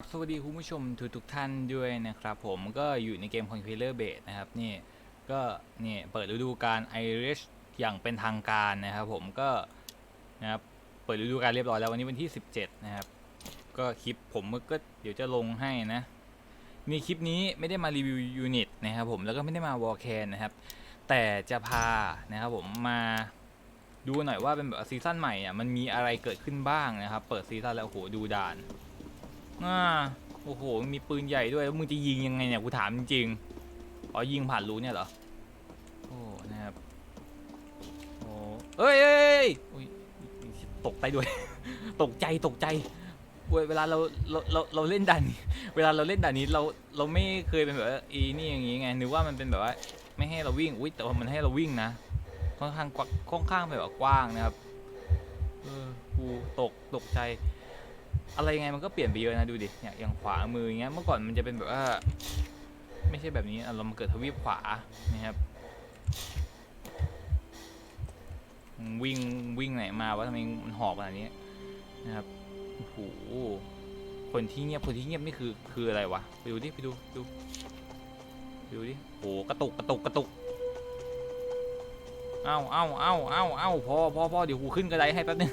สวัสดีคุณผู้ชมทุกทุกๆท่านด้วยนะครับ ผมก็อยู่ในเกม Conqueror Base นะครับนี่ก็นี่เปิดฤดูกาล Irish อย่างเป็นทางการนะครับ ผมก็นะครับเปิดฤดูกาลเรียบร้อยแล้ววันนี้วันที่ 17 นะครับ ก็คลิปผมก็เดี๋ยวจะลงให้นะนี่คลิปนี้ไม่ได้มารีวิวยูนิตนะครับผมแล้วก็ไม่ได้มาวอลแคนนะครับ แต่จะพานะครับผมมาดูหน่อยว่าเป็นแบบซีซั่นใหม่อะมันมีอะไรเกิดขึ้นบ้างนะครับ เปิดซีซั่นแล้วโอ้โหดูด่าน อ่าโอ้โห มีปืนใหญ่ด้วยแล้วมึงจะยิงยังไงเนี่ย กูถามจริงๆอ๋อยิงผ่านรูเนี่ยเหรอ โอ้ นะครับ โอ้เอ้ยเอ้ยอุ้ยตกใจด้วย ตกใจ ตกใจ เวลาเราเราเราเราเล่นด่านนี้ เวลาเราเล่นด่านนี้เราเราไม่เคยเป็นแบบว่าอีนี่อย่างงี้ไง นึกว่ามันเป็นแบบว่าไม่ให้เราวิ่ง อุ้ยแต่ว่ามันให้เราวิ่งนะ ค่อนข้างกว้างค่อนข้างแบบว่ากว้างนะครับ เออ กูตก ตกใจ อะไรยังไงมันก็เปลี่ยนไปเยอะนะดูดิเนี่ยอย่างขวามืออย่างเงี้ยเมื่อก่อนมันจะเป็นแบบว่าไม่ใช่แบบนี้เรามาเกิดทวีปขวานะครับวิ่งวิ่งไหนมาวะทำไมมันหอบขนาดนี้นะครับโอ้โหคนที่เงียบคนที่เงียบนี่คือคืออะไรวะไปดูดิไปดูดูไปดูดิโอ้โหกระตุกกระตุกกระตุกเอ้าเอ้าเอ้าเอ้าเอ้าพอพอพอเดี๋ยวกูขึ้นกระไดให้แป๊บนึง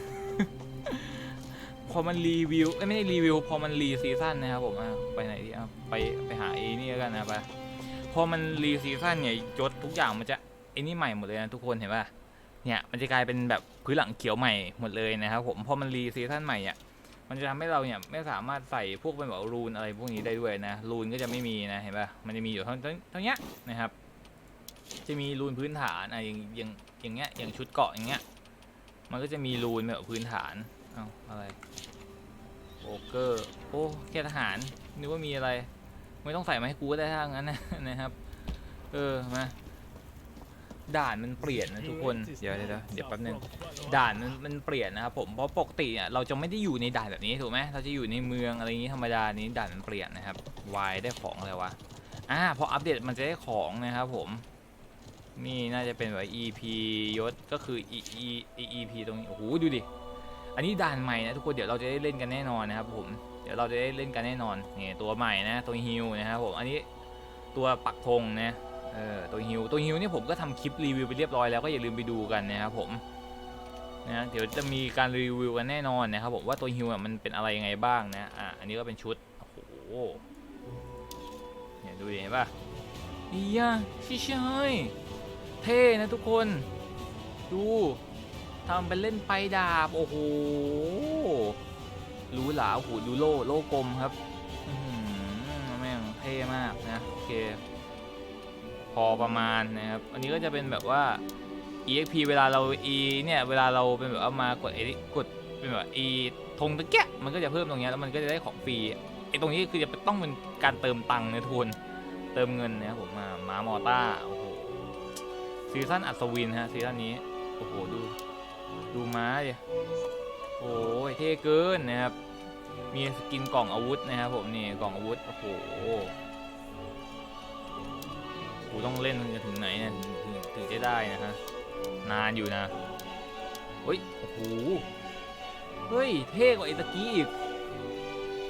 อมันรีวิวเอ้ยไม่ได้รีวิว พอมันรีซีซั่นนะครับผมอะไปไหนดีอะไปไปหาไอ้นี่แล้วกันนะไปพอมันรีซีซั่นเนี่ยยศทุกอย่างมันจะไอ้นี่ใหม่หมดเลยนะทุกคนเห็นป่ะเนี่ยมันจะกลายเป็นแบบพื้นหลังเขียวใหม่หมดเลยนะครับผมพอมันรีซีซั่นใหม่อะมันจะทำให้เราเนี่ยไม่สามารถใส่พวกเป็นแบบรูนอะไรพวกนี้ได้ด้วยนะรูนก็จะไม่มีนะเห็นป่ะมันจะมีอยู่เท่าเท่าเท่านี้นะครับ จะมีรูนพื้นฐานอะอย่างอย่างอย่างเงี้ยอย่างชุดเกาะอย่างเงี้ยมันก็จะมีรูนแบบพื้นฐาน เอาอะไรโอเกอร์โอ้แค่ทหารนึกว่ามีอะไร ไม่ต้องใส่มาให้กูก็ได้ถ้างั้นนะนะครับ เออมาด่านมันเปลี่ยนนะทุกคนเดี๋ยวเดี๋ยวเดี๋ยวเดี๋ยวแป๊บนึงด่านมันมันเปลี่ยนนะครับผมเพราะปกติอะเราจะไม่ได้อยู่ในด่านแบบนี้ถูกไหมเราจะอยู่ในเมืองอะไรอย่างนี้ธรรมดานี้ด่านมันเปลี่ยนนะครับวายได้ของอะไรวะอ่าพออัปเดตมันจะได้ของนะครับผมนี่น่าจะเป็นแบบ EP ยศก็คือ E E E EP ตรงนี้โอ้โหดูดิ อันนี้ด่านใหม่นะทุกคนเดี๋ยวเราจะได้เล่นกันแน่นอนนะครับผมเดี๋ยวเราจะได้เล่นกันแน่นอนนี่ตัวใหม่นะตัวฮิวนะครับผมอันนี้ตัวปักธงนะเออตัวฮิวตัวฮิวนี่ผมก็ทำคลิปรีวิวไปเรียบร้อยแล้วก็อย่าลืมไปดูกันนะครับผมนะเดี๋ยวจะมีการรีวิวกันแน่นอนนะครับผมว่าตัวฮิวอะมันเป็นอะไรยังไงบ้างนะอะอันนี้ก็เป็นชุดโอ้โหเนี่ยดูดิเห็นปะอียะชิชยเท่นะทุกคนดู ทำเป็นเล่นไปดาบ โอ้โหรู้หราโอ้โหดูโล่โล่กลมครับแม่งเท่มากนะโอเค พอประมาณนะครับ อันนี้ก็จะเป็นแบบว่า exp เวลาเรา e เนี่ย เวลาเราเป็นแบบว่ามากดไอ้กดเป็นแบบ e ธงตะเกียะมันก็จะเพิ่มตรงเนี้ยแล้วมันก็จะได้ของฟรีไอ้ตรงนี้คือจะต้องเป็นการเติมตังค์นะทุนเติมเงินนะครับผมมาหมามอต้าโอ้โหซีซั่นอัศวินฮะซีซั่นนี้ โอ้โห ดู ดูม้าดิโอ้ยเท่เกินนะครับ มีสกินกล่องอาวุธนะครับผมนี่กล่องอาวุธ โอ้โหกูต้องเล่นจนถึงไหนเนี่ยถึงถึงจะได้นะฮะ นานอยู่นะเฮ้ย โอ้โห เฮ้ย เท่กว่าไอ้ตะกี้อีก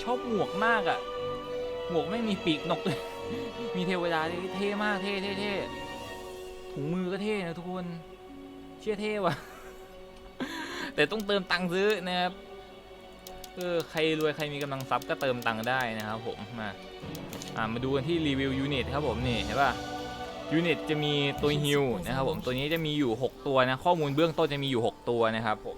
ชอบหมวกมากอะหมวกไม่มีปีกนกเลยมีเทวดาด้วยเท่มาก เท่เท่เท่ถุงมือก็เท่นะทุกคน เชื่อเท่ว่ะ แต่ต้องเติมตังค์ซื้อนะครับเออใครรวยใครมีกำลังทรัพย์ก็เติมตังค์ได้นะครับผมมาอ่ามาดูกันที่รีวิวยูนิตครับผมนี่เห็นป่ะยูนิตจะมีตัวฮิวนะครับผมตัวนี้จะมีอยู่ 6 ตัวนะข้อมูลเบื้องต้นจะมีอยู่ 6 ตัวนะครับผม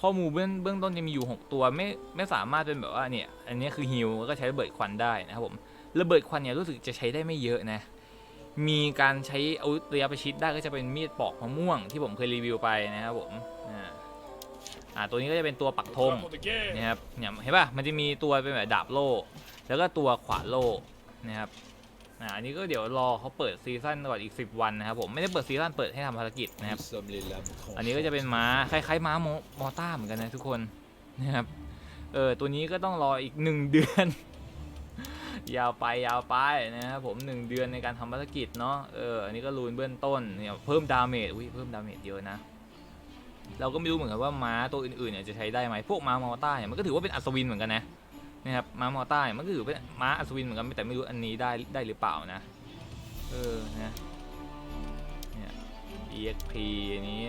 ข้อมูลเบื้องเบื้องต้นจะมีอยู่ 6 ตัวไม่ไม่สามารถเป็นแบบว่าเนี่ยอันนี้คือฮิวแล้วก็ใช้ระเบิดควันได้นะครับผมระเบิดควันเนี่ยรู้สึกจะใช้ได้ไม่เยอะนะ มีการใช้อาวุธระยะประชิดได้ก็จะเป็นมีดปอกมะม่วงที่ผมเคยรีวิวไปนะครับผมอ่าอ่าตัวนี้ก็จะเป็นตัวปักธงนะครับเนี่ยเห็นป่ะมันจะมีตัวเป็นแบบดาบโล่ แล้วก็ตัวขวานโล่นะครับอ่าอันนี้ก็เดี๋ยวรอเขาเปิดซีซั่นก่อนอีก 10 วันนะครับผมไม่ได้เปิดซีซั่นเปิดให้ทำภารกิจนะครับอันนี้ก็จะเป็นม้าคล้ายๆม้าโมมอต้าเหมือนกันนะทุกคนนะครับเออตัวนี้ก็ต้องรออีกหนึ่งเดือน ยาวไปยาวไปนะครับผมหนึ่งเดือนในการทำภารกิจเนาะเอออันนี้ก็รูนเบื้องต้นเนี่ยเพิ่มดาเมจอุ้ยเพิ่มดาเมจเยอะนะ เราก็ไม่รู้เหมือนกันว่าม้าตัวอื่นๆเนี่ยจะใช้ได้ไหมพวกม้ามอต้าเนี่ยมันก็ถือว่าเป็นอัศวินเหมือนกันนะนะครับม้ามอต้าเนี่ยมันก็ถือเป็นม้าอัศวินเหมือนกันแต่ไม่รู้อันนี้ได้ได้หรือเปล่านะเออนะเนี่ย EXP อันนี้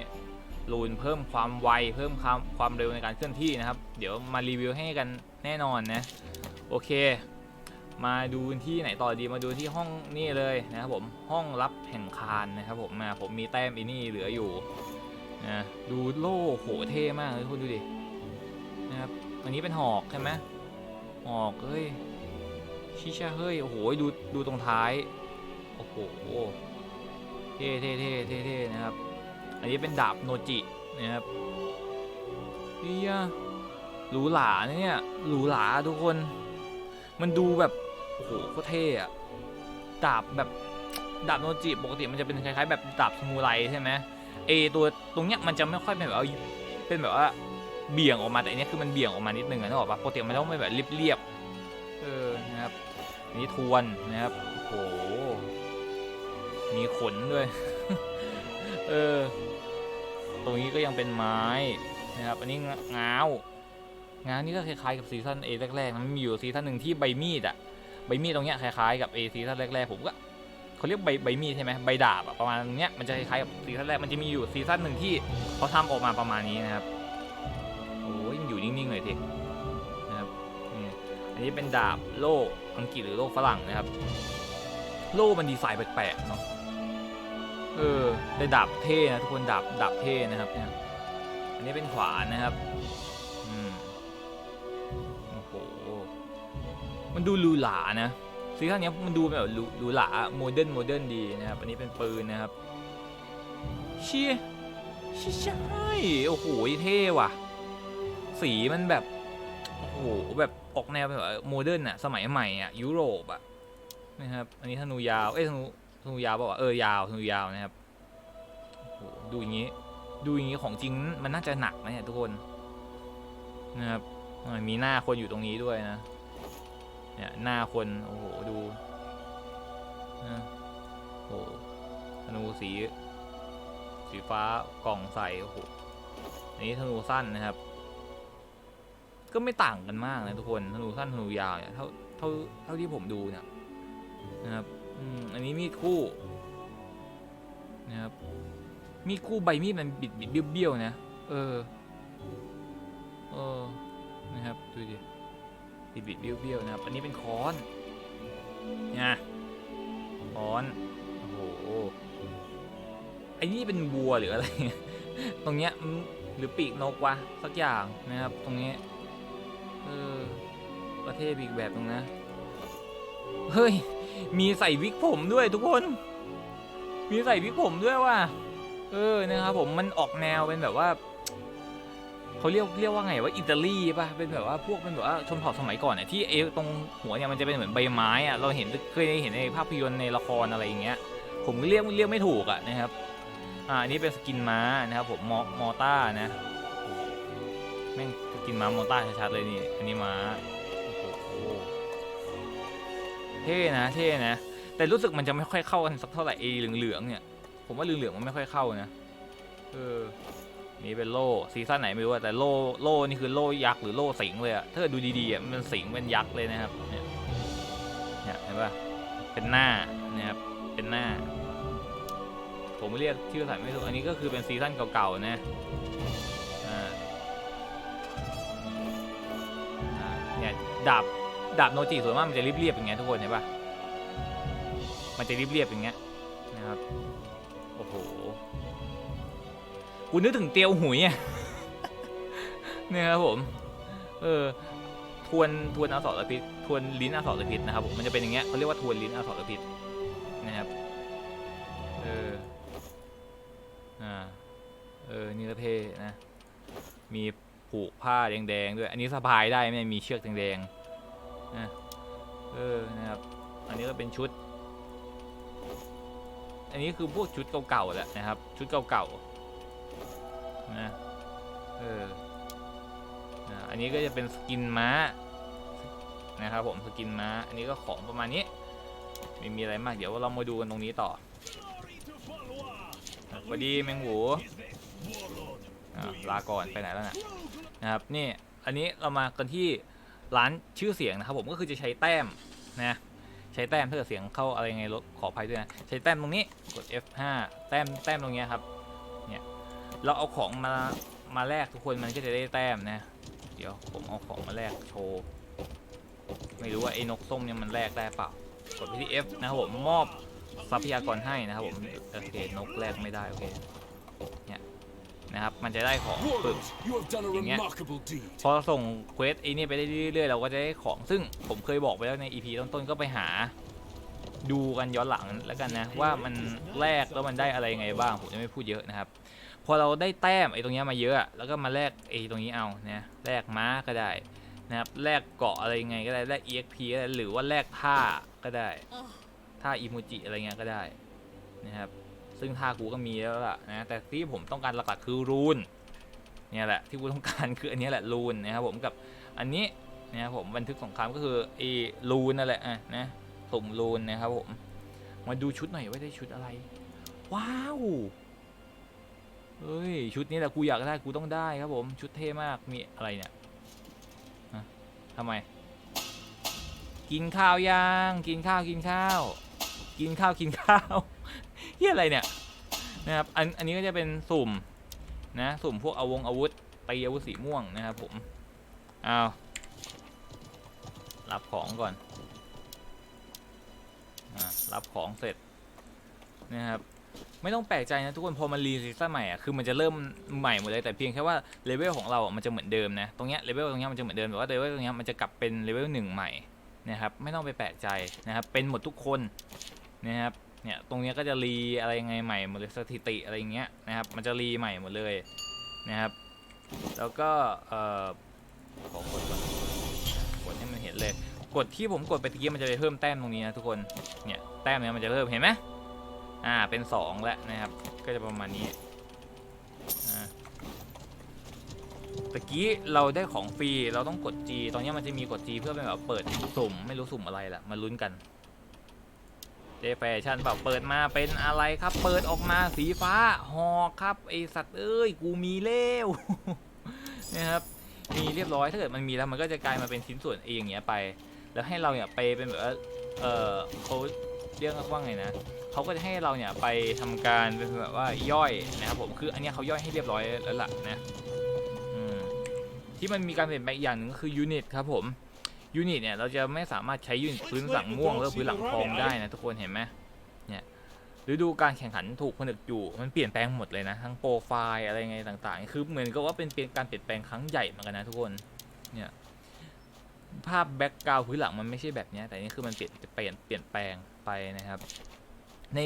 รูนเพิ่มความไวเพิ่มความความเร็วในการเคลื่อนที่นะครับ เดี๋ยวมารีวิวให้กันแน่นอนนะ โอเค มาดูที่ไหนต่อดีมาดูที่ห้องนี่เลยนะครับผมห้องรับแห่งคานนะครับผมมาผมมีแต้มอีนี่เหลืออยู่นะดูโล่โหเท่มากเลยคุณดูดินะครับอันนี้เป็นหอกใช่ไหมหอกเฮ้ยชิชาเฮ้ยโอ้โหดูดูตรงท้ายโอ้โหเท่เท่เท่เท่เท่นะครับ อันนี้เป็นดาบโนจินะครับเฮียหรูหราเนี่ยหรูหราทุกคน มันดูแบบ โหโคตรเท่อะดาบแบบดาบโนจิปกติมันจะเป็นคล้ายๆแบบดาบสมูไรใช่ไหมเอตัวตรงเนี้ยมันจะไม่ค่อยเป็นแบบว่าเป็นแบบว่าเบี่ยงออกมาแต่อันนี้คือมันเบี่ยงออกมานิดนึงอะนึกออกปะปกติมันต้องเป็นแบบเรียบๆเออนะครับอันนี้ทวนนะครับโหมีขนด้วย เออ ตรงนี้ก็ยังเป็นไม้นะครับ อันนี้ง้าว งานนี้ก็คล้ายๆกับซีซั่น A แรกๆนะมันมีอยู่ซีซั่นหนึ่งที่ใบมีดอะ ใบมีดตรงเนี้ยคล้ายๆกับ A ซีซั่นแรกๆผมก็เขาเรียกใบใบมีดใช่ไหมใบดาบอะประมาณเนี้ยมันจะคล้ายๆกับซีซั่นแรกมันจะมีอยู่ซีซั่นหนึ่งที่เขาทำออกมาประมาณนี้นะครับโอ้ยมันอยู่นิ่งๆเลยทีนะครับนี่อันนี้เป็นดาบโล่อังกฤษหรือโล่ฝรั่งนะครับ โล่มันดีไซน์แปลกๆเนาะเออได้ดาบเท่นะทุกคนดาบดาบเท่นะครับเนี่ยอันนี้เป็นขวานนะครับ มันดูหรูหรานะซีซั่นเนี้มันดูแบบหรูหรูหราโมเดิร์นโมเดิร์นดีนะครับ อันนี้เป็นปืนนะครับเชี่ยเชี่ยใช่โอ้โหเท่ว่ะ สีมันแบบ โอ้โห แบบออกแนวแบบโมเดิร์นอะสมัยใหม่อะยุโรปอะนะครับ อันนี้ธนูยาว เอ้ยธนูธนูยาวป่าวเออยาวธนูยาวนะครับโอ้โหดูอย่างนี้ดูอย่างนี้ของจริงมันน่าจะหนักนะเนี่ยทุกคนนะครับมีหน้าคนอยู่ตรงนี้ด้วยนะ เนี่ยหน้าคน โอ้โห ดูนะโอ้โหธนูสี สีฟ้ากล่องใสโอ้โหอันนี้ธนูสั้นนะครับ ก็ไม่ต่างกันมากนะทุกคนธนูสั้นธนูยาวเนี่ยเท่าเท่าเท่าที่ผมดูเนี่ยนะครับอืมอันนี้มีดคู่นะครับมีดคู่ใบมีดมันบิดบิดเบี้ยวๆนะ เออ เออ นะครับ ดูดิ บิดบิดเบี้ยวเบี้ยวนะครับ อันนี้เป็นค้อนนี่ยค้อน โอ้โหไอ้นี่เป็นวัวหรืออะไร ตรงเนี้ยมันหรือปีกนกวะสักอย่างนะครับ ตรงนี้เออประเทศอีกแบบตรงนะ เฮ้ย มีใส่วิกผมด้วยทุกคน มีใส่วิกผมด้วยว่ะ เออนะครับผมมันออกแนวเป็นแบบว่า เขาเรียกเรียกว่าไงว่าอิตาลีป่ะเป็นแบบว่าพวกเป็นแบบว่าชนเผ่าสมัยก่อนเนี่ยที่เอตรงหัวเนี่ยมันจะเป็นเหมือนใบไม้อะเราเห็นเคยเห็นในภาพยนตร์ในละครอะไรอย่างเงี้ยผมก็เรียกเรียกไม่ถูกอะนะครับอ่าอันนี้เป็นสกินม้านะครับผมมอมอต้านะแม่งสกินม้ามอต้าชัดๆเลยนี่อันนี้ม้าเท่นะเท่นะแต่รู้สึกมันจะไม่ค่อยเข้ากันสักเท่าไหร่เอเหลืองๆเนี่ยผมว่าเหลืองๆมันไม่ค่อยเข้านะเออ นี่เป็นโล่ซีซั่นไหนไม่รู้แต่โล่โล่นี่คือโล่ยักษ์หรือโล่สิงเลยอะถ้าเกิดดูดีๆอะมันสิงเป็นยักษ์เลยนะครับเนี่ยเนี่ยเห็นปะเป็นหน้านะครับเป็นหน้า ผมเรียกชื่อสายไม่ถูกอันนี้ก็คือเป็นซีซั่นเก่าๆนะเนี่ยดาบดาบโนจิส่วนมากมันจะเรียบๆอย่างเงี้ยทุกคนเห็นปะมันจะเรียบๆอย่างเงี้ยนะครับโอ้โห กูนึกถึงเตียวหุยอะเนี่ยครับผม เออ ทวนทวนอสรพิษ ทวนลิ้นอสรพิษนะครับผม มันจะเป็นอย่างเงี้ยเขาเรียกว่าทวนลิ้นอสรพิษนะครับ เออ อ่า เออนี่ก็เทนะ มีผูกผ้าแดงๆด้วย อันนี้สะพายได้ไหมมีเชือกแดงๆนะเออ นะครับ อันนี้ก็เป็นชุด อันนี้คือพวกชุดเก่าๆแหละนะครับ ชุดเก่าๆ นะเออนะอันนี้ก็จะเป็นสกินม้านะครับผมสกินม้า อันนี้ก็ของประมาณนี้ไม่มีอะไรมากเดี๋ยวเรามาดูกันตรงนี้ต่อสวัสดีแมงหวูลาก่อนไปไหนแล้วนะนะครับนี่อันนี้เรามากันที่ร้านชื่อเสียงนะครับผมก็คือจะใช้แต้มนะใช้แต้มถ้าเกิดเสียงเข้าอะไรไงลดขออภัยด้วยนะใช้แต้มตรงนี้กด F5 แต้มแต้มตรงนี้ครับ เราเอาของมามาแลกทุกคนมันก็จะได้แต้มนะ เดี๋ยวผมเอาของมาแลกโชว์ ไม่รู้ว่าไอ้นกส้มเนี่ยมันแลกได้เปล่ากดไปที่ F นะครับผมมอบทรัพยากรให้นะครับผมโอเคนกแลกไม่ได้โอเคเนี่ยนะครับมันจะได้ของปึก Warriors, you have done a อย่างเงี้ย remarkable deed. พอเราส่งเควสไอ้นี่ไปได้เรื่อยๆเราก็จะได้ของซึ่งผมเคยบอกไปแล้วใน EP ต้นๆก็ไปหาดูกันย้อนหลังแล้วกันนะ ว่ามันแลกแล้วมันได้อะไรยังไงบ้างผมจะไม่พูดเยอะนะครับ พอเราได้แต้มไอ้ตรงเนี้ยมาเยอะอะแล้วก็มาแลกไอ้ตรงนี้เอาเนี่ยแลกม้าก็ได้นะครับแลกเกาะอะไรยังไงก็ได้แลก EXP ก็ได้หรือว่าแลกท่าก็ได้ท่าอิโมจิอะไรเงี้ยก็ได้นะครับซึ่งท่ากูก็มีแล้วล่ะนะแต่ที่ผมต้องการหลักๆคือรูนเนี่ยแหละที่กูต้องการคืออันนี้แหละรูนนะครับผมกับอันนี้นะครับผมบันทึกสงครามก็คือไอ้รูนนั่นแหละอะนะสุ่มรูนนะครับผมมาดูชุดหน่อยว่าได้ชุดอะไร ว้าว เฮ้ย ชุดนี้แหละกูอยากได้กูต้องได้ครับผมชุดเท่มากมีอะไรเนี่ยทำไม กินข้าวยังกินข้าวกินข้าว กินข้าวกินข้าวเฮียอะไรเนี่ยนะครับอันอันนี้ก็จะเป็นสุ่มนะสุ่มพวกอาวงอาวุธตีอาวุธสีม่วงนะครับผมเอารับของก่อนอรับของเสร็จนะครับ ไม่ต้องแปลกใจนะทุกคนพอมันรีซีซั่นใหม่อะคือมันจะเริ่มใหม่หมดเลยแต่เพียงแค่ว่าเลเวลของเราอะมันจะเหมือนเดิมนะตรงเนี้ยเลเวลตรงเนี้ยมันจะเหมือนเดิมแต่ว่าเลเวลตรงเนี้ยมันจะกลับเป็นเลเวลหนึ่งใหม่นะครับไม่ต้องไปแปลกใจนะครับเป็นหมดทุกคนนะครับเนี่ยตรงเนี้ยก็จะรีอะไรยังไงใหม่หมดเลยสถิติอะไรอย่างเงี้ยนะครับมันจะรีใหม่หมดเลยนะครับ แล้วก็เอ่อขอกดก่อนกดให้มันเห็นเลย กดที่ผมกดไปตะกี้มันจะไปเพิ่มแต้มตรงนี้นะทุกคนเนี่ยแต้มเนี้ยมันจะเพิ่มเห็นไหม อ่าเป็นสองแล้วนะครับ ก็จะประมาณนี้ตะกี้เราได้ของฟรีเราต้องกด G ตอนนี้มันจะมีกด G เพื่อเป็นแบบเปิดสุ่มไม่รู้สุ่มอะไรละมาลุ้นกันเจแฟชั่นเปล่าเปิดมาเป็นอะไรครับ เปิดออกมาสีฟ้าหอกครับไอสัตว์เอ้ยกูมีเล้วนะครับมีเรียบร้อยถ้าเกิดมันมีแล้วมันก็จะกลายมาเป็นชิ้นส่วนเองอย่างเงี้ยไป แล้วให้เราเนี่ยไปเป็นแบบว่าเออเขา เรียกว่าไงนะเขาก็จะให้เราเนี่ยไปทำการเป็นแบบว่าย่อยนะครับผมคืออันเนี้ยเขาย่อยให้เรียบร้อยแล้วล่ะนะอืมที่มันมีการเปลี่ยนแปลงอีกอย่างหนึ่งก็คือยูนิตครับผมยูนิตเนี่ยเราจะไม่สามารถใช้ยูนิตพื้นหลังม่วงแล้วพื้นหลังทองได้นะทุกคนเห็นไหมเนี่ยฤดูการแข่งขันถูกผนึกอยู่มันเปลี่ยนแปลงหมดเลยนะทั้งโปรไฟล์อะไรไงต่างๆ คือเหมือนกับว่าเป็นเปลี่ยนการเปลี่ยนแปลงครั้งใหญ่เหมือนกันนะทุกคนเนี่ยภาพแบ็กกราวพื้นหลังมันไม่ใช่แบบเนี้ยแต่นี่คือมันเปลี่ยนเปลี่ยนเปลี่ยนแปลง ไปนะครับ ใน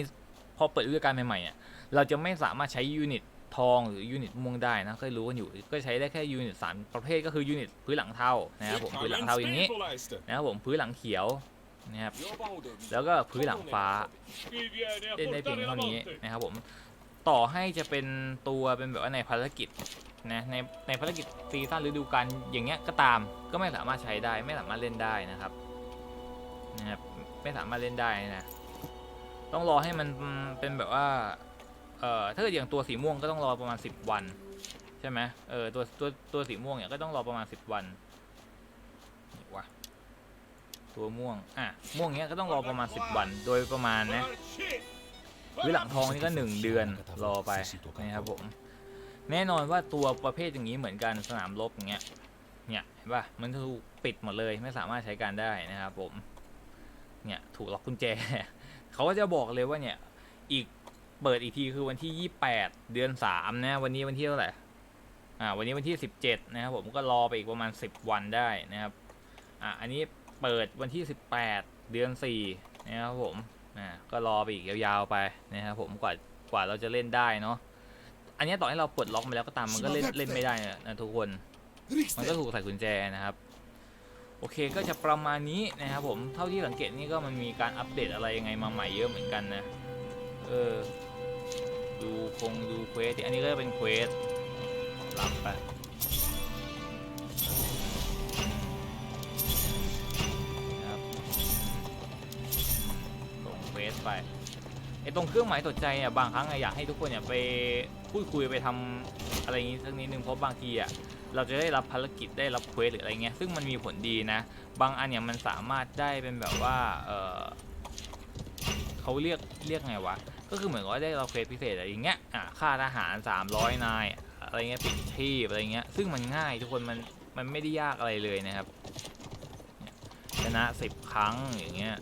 พอเปิดฤดูกาลใหม่ๆอะเราจะไม่สามารถใช้ยูนิตทองหรือยูนิตม่วงได้นะเคยรู้กันอยู่ก็ใช้ได้แค่ยูนิตสามประเภทก็คือยูนิตพื้นหลังเทานะครับผมพื้นหลังเทาอย่างนี้นะครับผมพื้นหลังเขียวนะครับแล้วก็พื้นหลังฟ้าเล่นได้เพียงเท่านี้นะครับผมต่อให้จะเป็นตัวเป็นแบบว่าในภารกิจนะในในภารกิจซีซั่นฤดูกาลอย่างเงี้ยก็ตามก็ไม่สามารถใช้ได้ไม่สามารถเล่นได้นะครับนะครับ ไม่สามารถเล่นได้นะ ต้องรอให้มันเป็นแบบว่า เอ่อ ถ้าเกิดอย่างตัวสีม่วงก็ต้องรอประมาณ10วัน ใช่ไหมเออตัวตัวตัวสีม่วงเนี่ยก็ต้องรอประมาณ10วันนี่วะตัวม่วง อะ ม่วงเนี้ยก็ต้องรอประมาณ10วัน โดยประมาณนะวิหลังทองนี่ก็1เดือนรอไปนะครับผม แน่นอนว่าตัวประเภทอย่างนี้เหมือนกันสนามรบอย่างเงี้ย เนี่ยเห็นป่ะมันถูกปิดหมดเลยไม่สามารถใช้การได้นะครับผม เนี่ยถูกล็อกกุญแจเขาก็จะบอกเลยว่าเนี่ยอีกเปิดอีกทีคือวันที่ 28 เดือน3นะวันนี้วันที่เท่าไหร่อ่าวันนี้วันที่ 17นะครับผมก็รอไปอีกประมาณ 10 วันได้นะครับอะอันนี้เปิดวันที่ 18 เดือน4นะครับผมอ่าก็รอไปอีกยาวๆไปนะครับผมกว่ากว่าเราจะเล่นได้เนาะอันนี้ต่อให้เราปลดล็อกมาแล้วก็ตามมันก็เล่นเล่นไม่ได้นะทุกคน มันก็ถูกใส่กุญแจนะครับ โอเคก็จะประมาณนี้นะครับผมเท่าที่สังเกตนี่ก็มันมีการอัปเดตอะไรยังไงมาใหม่เยอะเหมือนกันนะเออดูคงดูเควสอันนี้ก็เป็นเควสหลับไปนะครับส่งเฟสไปตรงเครื่องหมายสนใจอะบางครั้งออยากให้ทุกคนเนี่ยไปพูดคุยไปทำอะไรอย่างงี้สักนิดนึงเพราะบางทีอะ เราจะได้รับภารกิจได้รับเควสหรืออะไรเงี้ยซึ่งมันมีผลดีนะ บางอันเนี่ยมันสามารถได้เป็นแบบว่าเออเขาเรียกเรียกไงวะ ก็คือเหมือนกับว่าได้เราเควสพิเศษอะไรอย่างเงี้ยอะค่าทหาร 300 นายอะไรเงี้ยปิดชีพอะไรเงี้ยซึ่งมันง่ายทุกคนมันมันไม่ได้ยากอะไรเลยนะครับชนะ 10 ครั้งอย่างเงี้ย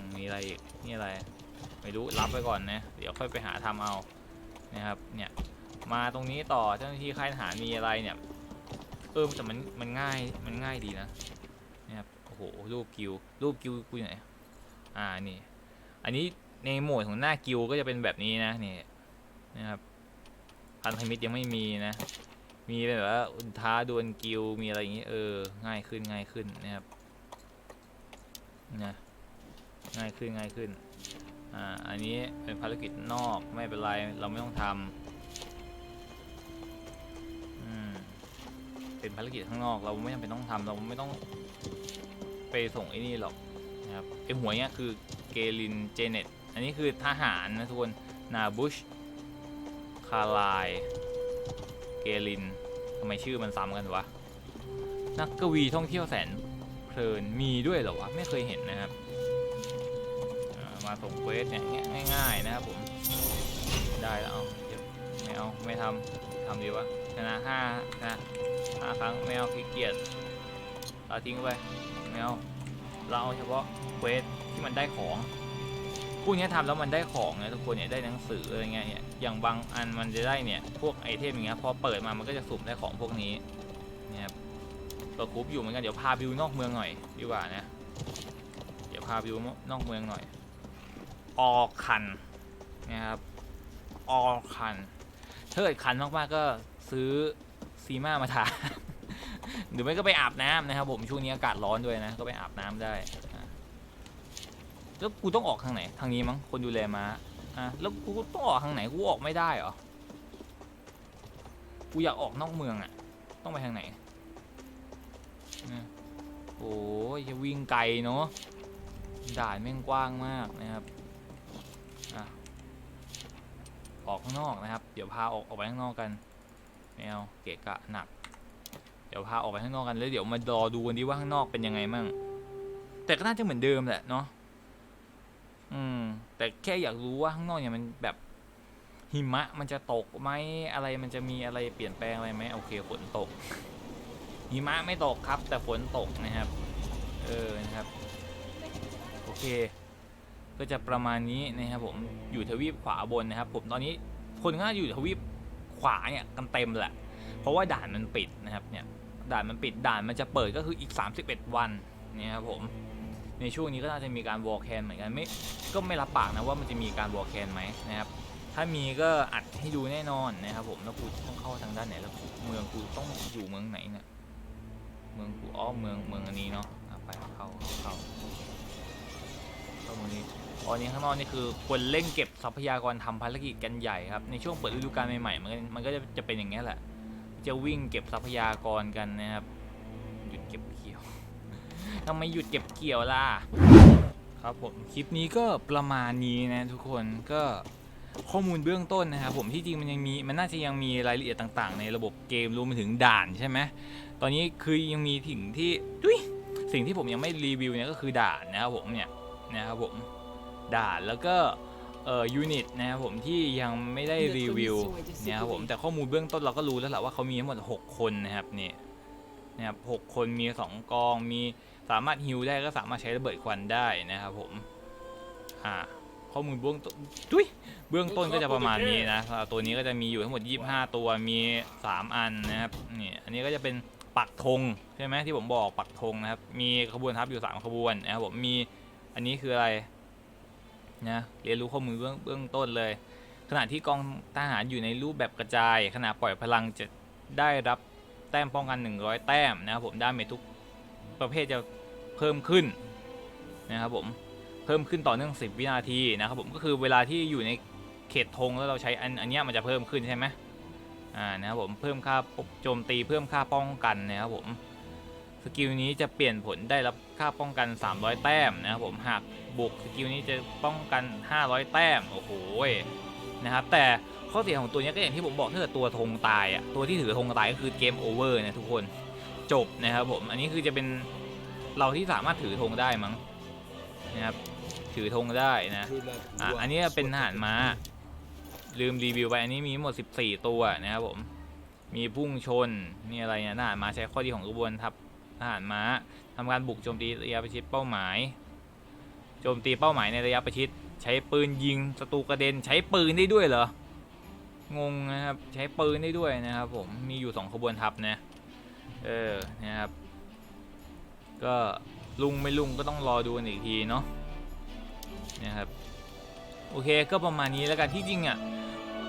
มมีอะไรอีกนี่อะไรไม่รู้รับไปก่อนนะเดี๋ยวค่อยไปหาทำเอานะครับเนี่ย มาตรงนี้ต่อเจ้าหน้าที่ค่ายทหารมีอะไรเนี่ยเออแต่มันมันง่ายมันง่ายดีนะนะครับโอ้โหรูปกิวรูปกิวกูอยู่ไหนอ่านี่อันนี้ในโหมดของหน้ากิวก็จะเป็นแบบนี้นะนี่นะครับพันธมิตรยังไม่มีนะ มีแบบว่าอุนท้าดวลกิวมีอะไรอย่างนี้เออง่ายขึ้นง่ายขึ้นนะครับนะง่ายขึ้นง่ายขึ้นอ่าอันนี้เป็นภารกิจนอกไม่เป็นไรเราไม่ต้องทำ ภารกิจข้างนอก เราไม่จำเป็นต้องทำเราไม่ต้องไปส่งไอ้นี่หรอกนะครับไอหัวเนี้ยคือเกลินเจเน็ตอันนี้คือทหารนะทุกคนนาบุชคาลายเกลินทำไมชื่อมันซ้ำกันวะนักกวีท่องเที่ยวแสนเพลินมีด้วยเหรอวะไม่เคยเห็นนะครับมาส่งเควสเนี่ยง่ายๆนะครับผมได้แล้วเอาไม่เอาไม่ทำทำดีวะ ชนะห้านะห้าครั้งไม่เอาขี้เกียจเราทิ้งไปไม่เอาเราเอาเฉพาะเควสที่มันได้ของพวกนี้ทำแล้วมันได้ของนะทุกคนเนี่ยได้หนังสืออะไรเงี้ยเนี่ยอย่างบางอันมันจะได้เนี่ยพวกไอเทมอย่างเงี้ยพอเปิดมามันก็จะสุ่มได้ของพวกนี้เนี่ยครับเปิดคูปอยู่เหมือนกันเดี๋ยวพาไปดูนอกเมืองหน่อยดีกว่านะเดี๋ยวพาไปดูนอกเมืองหน่อยออคันนะครับออคันถ้าเกิดคันมากๆก็ ซื้อซีมามาทา หรือไม่ก็ไปอาบน้ำนะครับ ผมช่วงนี้อากาศร้อนด้วยนะ ก็ไปอาบน้ำได้แล้วกูต้องออกทางไหน ทางนี้มั้งคนดูแลม้าอะแล้วกูต้องออกทางไหนกูออกไม่ได้เหรอกูอยากออกนอกเมืองอะ ต้องไปทางไหนโอ้ยจะวิ่งไกลเนาะด่านแม่งกว้างมากนะครับออกข้างนอกนะครับ เดี๋ยวพาออกออกไปข้างนอกกัน แมวเกะกะหนัก เดี๋ยวพาออกไปข้างนอกกันแล้วเดี๋ยวมารอดูกันดีว่าข้างนอกเป็นยังไงมั่งแต่ก็น่าจะเหมือนเดิมแหละเนาะอืม แต่แค่อยากรู้ว่าข้างนอกเนี่ยมันแบบหิมะมันจะตกไหมอะไรมันจะมีอะไรเปลี่ยนแปลงอะไรไหมโอเคฝนตกหิมะไม่ตกครับ แต่ฝนตกนะครับ เออนะครับ โอเค ก็จะประมาณนี้นะครับผมอยู่ทวีปขวาบนนะครับ ผมตอนนี้คนก็อยู่ทวีป ขวาเนี่ยกันเต็มแหละ เพราะว่าด่านมันปิดนะครับเนี่ยด่านมันปิดด่านมันจะเปิดก็คืออีก 31 วันนี่ครับผมในช่วงนี้ก็น่าจะมีการวอลแคนเหมือนกันไม่ก็ไม่รับปากนะว่ามันจะมีการวอลแคนไหมนะครับถ้ามีก็อัดให้ดูแน่นอนนะครับผมแล้วกูต้องเข้าทางด้านไหนแล้วกูเมืองกูต้องอยู่เมืองไหนเนี่ยเมืองกูอ้อเมืองเมืองอันนี้เนาะอะไปเข้าเข้าเข้าเมืองนี้ อ๋อนี้ข้างนอกนี่คือควรเร่งเก็บทรัพยากรทำภารกิจกันใหญ่ครับ ในช่วงเปิดฤดูกาลใหม่ๆมันก็มันก็จะจะเป็นอย่างนี้แหละ จะวิ่งเก็บทรัพยากรกันนะครับ หยุดเก็บเกี่ยวทำไมหยุดเก็บเกี่ยวล่ะ ครับผมคลิปนี้ก็ประมาณนี้นะทุกคนก็ข้อมูลเบื้องต้นนะครับผมที่จริงมันยังมีมันน่าจะยังมีรายละเอียดต่าง ๆ ในระบบเกมรวมไปถึงด่านใช่ไหมตอนนี้คือยังมีถึงที่สิ่งที่ผมยังไม่รีวิวเนี่ยก็คือด่านนะครับผมเนี่ยนะครับผม ด่านแล้วก็เอ่อยูนิตนะครับผมที่ยังไม่ได้รีวิวเนี่ยครับผมแต่ข้อมูลเบื้องต้นเราก็รู้แล้วแหละว่าเขามีทั้งหมด 6 คนนะครับนี่นะครับหกคนมี 2 กองมีสามารถฮิวได้ก็สามารถใช้ระเบิดควันได้นะครับผมอ่าข้อมูลเบื้องต้นดุยเบื้องต้นก็จะประมาณนี้นะอ่าตัวนี้ก็จะมีอยู่ทั้งหมด 25 ตัวมี 3 อันนะครับนี่อันนี้ก็จะเป็นปักธงใช่ไหมที่ผมบอกปักธงนะครับมีขบวนทัพอยู่ 3 ขบวนนะครับผมมีอันนี้คืออะไร นะเรียนรู้ข้อมูลเบื้องเบื้องต้นเลย ขณะที่กองทหารอยู่ในรูปแบบกระจาย ขณะปล่อยพลังจะได้รับแต้มป้องกัน 100 แต้มนะครับผมดาเมจทุกประเภทจะเพิ่มขึ้นนะครับผมเพิ่มขึ้นต่อเนื่อง 10 วินาทีนะครับผมก็คือเวลาที่อยู่ในเขตธงแล้วเราใช้อันอันนี้มันจะเพิ่มขึ้นใช่ไหมอ่านะครับผมเพิ่มค่าโจมตีเพิ่มค่าป้องกันนะครับผม กิลนี้จะเปลี่ยนผลได้รับค่าป้องกัน 300 แต้มนะครับผมหากบุกสกิลนี้จะป้องกัน 500 แต้มโอ้โหนะครับแต่ข้อเสียของตัวนี้ก็อย่างที่ผมบอกถ้าเกิดตัวธงตายอะตัวที่ถือธงตายก็คือเกมโอเวอร์นะทุกคนจบนะครับผมอันนี้คือจะเป็นเราที่สามารถถือธงได้มั้งนะครับถือธงได้นะอะอันนี้เป็นทหารม้า ลืมรีวิวไปอันนี้มีหมด 14 ตัวนะครับผมมีพุ่งชนมีอะไรเนี่ยทหารม้าใช้ข้อดีของกระบวนทัพ ทหารม้าทำการบุกโจมตีระยะประชิดเป้าหมาย โจมตีเป้าหมายในระยะประชิด ใช้ปืนยิงศัตรูกระเด็น ใช้ปืนได้ด้วยเหรอ งงนะครับ ใช้ปืนได้ด้วยนะครับผม มีอยู่ 2 ขบวนทัพนะ เออ นะครับ ก็ลุงไม่ลุงก็ต้องรอดูกันอีกทีเนาะ นะครับ โอเค ก็ประมาณนี้แล้วกันที่จริงอะ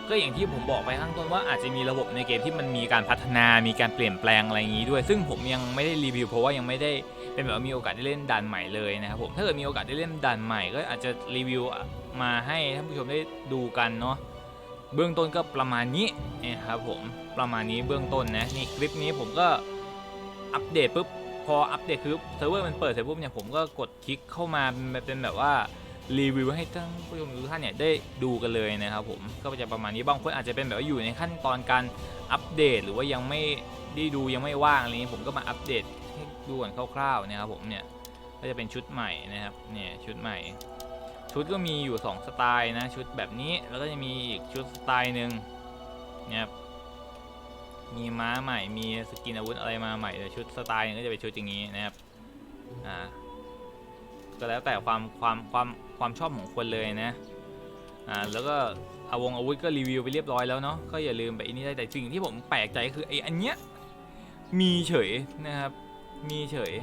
ก็อย่างที่ผมบอกไปข้างต้นว่าอาจจะมีระบบในเกมที่มันมีการพัฒนา มีการเปลี่ยนแปลงอะไรอย่างนี้ด้วย ซึ่งผมยังไม่ได้รีวิวเพราะว่ายังไม่ได้เป็นแบบว่ามีโอกาสได้เล่นด่านใหม่เลยนะครับผมถ้าเกิดมีโอกาสได้เล่นด่านใหม่ก็อาจจะรีวิวมาให้ท่านผู้ชมได้ดูกันเนาะเบื้องต้นก็ประมาณนี้นะครับผมประมาณนี้เบื้องต้นนะนี่คลิปนี้ผมก็อัปเดตปุ๊บพออัปเดตคือเซิร์ฟเวอร์มันเปิดเสร็จปุ๊บเนี่ยผมก็กดคลิกเข้ามาเป็นแบบว่า รีวิวให้ท่านผู้ชมทุกท่านเนี่ยได้ดูกันเลยนะครับผมก็จะประมาณนี้บางคนอาจจะเป็นแบบว่าอยู่ในขั้นตอนการอัปเดต หรือว่ายังไม่ได้ดูยังไม่ว่างอะไรนี้ผมก็มาอัปเดตให้ดูกันคร่าวๆนะครับผมเนี่ยก็จะเป็นชุดใหม่นะครับเนี่ยชุดใหม่ ชุดก็มีอยู่ 2 สไตล์นะชุดแบบนี้แล้วก็จะมีอีกชุดสไตล์หนึ่งนี่ยครับมีม้าใหม่มีสกินอาวุธอะไรมาใหม่แต่ชุดสไตล์นึงก็จะเป็นชุดอย่างนี้นะครับอ่าก็แล้วแต่ความความความ ความชอบของคนเลยนะอ่าแล้วก็อาวงอาวุธก็รีวิวไปเรียบร้อยแล้วเนาะก็อย่าลืมไปอันนี้ได้แต่สิ่งที่ผมแปลกใจคือไออันเนี้ยมีเฉยนะครับมีเฉย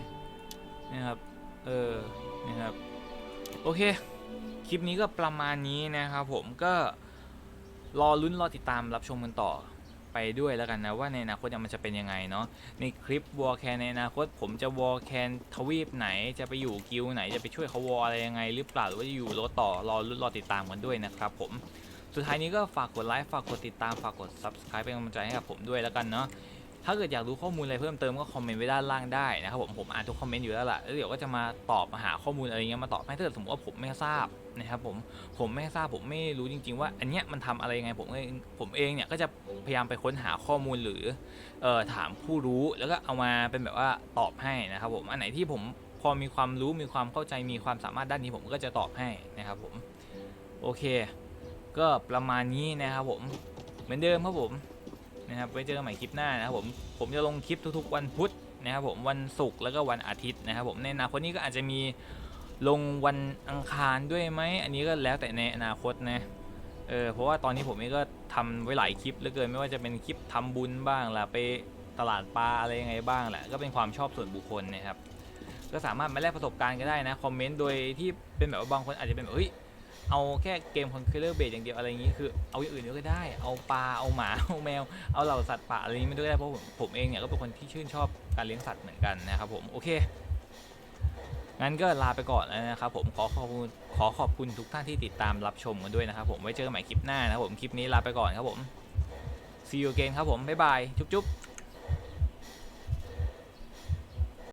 นะครับเออนะครับโอเคคลิปนี้ก็ประมาณนี้นะครับผมก็รอลุ้นรอติดตามรับชมกันต่อ ไปด้วยแล้วกันนะว่าในอนาคตมันจะเป็นยังไงเนาะในคลิปวอลแคนในอนาคต ผมจะวอลแคนทวีปไหนจะไปอยู่กิลไหนจะไปช่วยเขาวอลอะไรยังไง หรือเปล่าหรือว่าจะอยู่รถต่อรอรุ่นรอติดตามกันด้วยนะครับผมสุดท้ายนี้ก็ฝากกดไลค์ฝากกดติดตามฝากกด subscribe เป็นกำลังใจให้กับผมด้วยแล้วกันเนาะ ถ้าเกิดอยากรู้ข้อมูลอะไรเพิ่มเติมก็คอมเมนต์ไว้ด้านล่างได้นะครับผมผมอ่านทุกคอมเมนต์อยู่แล้วล่ะแล้วเดี๋ยวก็จะมาตอบมาหาข้อมูลอะไรเงี้ยมาตอบให้ถ้าเกิดสมมติว่าผมไม่ทราบนะครับผมผมไม่ทราบผมไม่รู้จริง ๆ ว่า อันเนี้ยมันทำอะไรยังไงผมเองผมเองเนี่ยก็จะพยายามไปค้นหาข้อมูลหรือเอ่อถามผู้รู้แล้วก็เอามาเป็นแบบว่าตอบให้นะครับผมอันไหนที่ผมพอมีความรู้มีความเข้าใจมีความสามารถด้านนี้ผมก็จะตอบให้นะครับผมโอเค ก็ประมาณนี้นะครับผมเหมือนเดิมครับผม นะครับไว้เจอกันใหม่คลิปหน้านะครับผมผมจะลงคลิปทุกๆ วันพุธนะครับผมวันศุกร์แล้วก็วันอาทิตย์นะครับผมในอนาคตนี้ก็อาจจะมีลงวันอังคารด้วยไหมอันนี้ก็แล้วแต่ในอนาคตนะเออเพราะว่าตอนนี้ผมเองก็ทำไว้หลายคลิปเหลือเกินไม่ว่าจะเป็นคลิปทำบุญบ้างล่ะไปตลาดปลาอะไรยังไงบ้างแหละก็เป็นความชอบส่วนบุคคลนะครับก็สามารถมาแลกประสบการณ์ก็ได้นะคอมเมนต์โดยที่เป็นแบบว่าบางคนอาจจะเป็นแบบเฮ้ย เอาแค่เกมคอนเคอร์เบสอย่างเดียวอะไรอย่างนี้คือเอาอย่างอื่นก็ได้เอาปลาเอาหมาเอาแมวเอาเหล่าสัตว์ป่าอะไรนี้ไม่ได้เพราะผมผมเองเนี่ยก็เป็นคนที่ชื่นชอบการเลี้ยงสัตว์เหมือนกันนะครับผมโอเคงั้นก็ลาไปก่อนแล้วนะครับผมขอขอบคุณขอขอบคุณทุกท่านที่ติดตามรับชมกันด้วยนะครับผมไว้เจอกันใหม่คลิปหน้านะครับผมคลิปนี้ลาไปก่อนครับผม see you again ครับผมบ๊ายบายจุ๊บจุ๊บ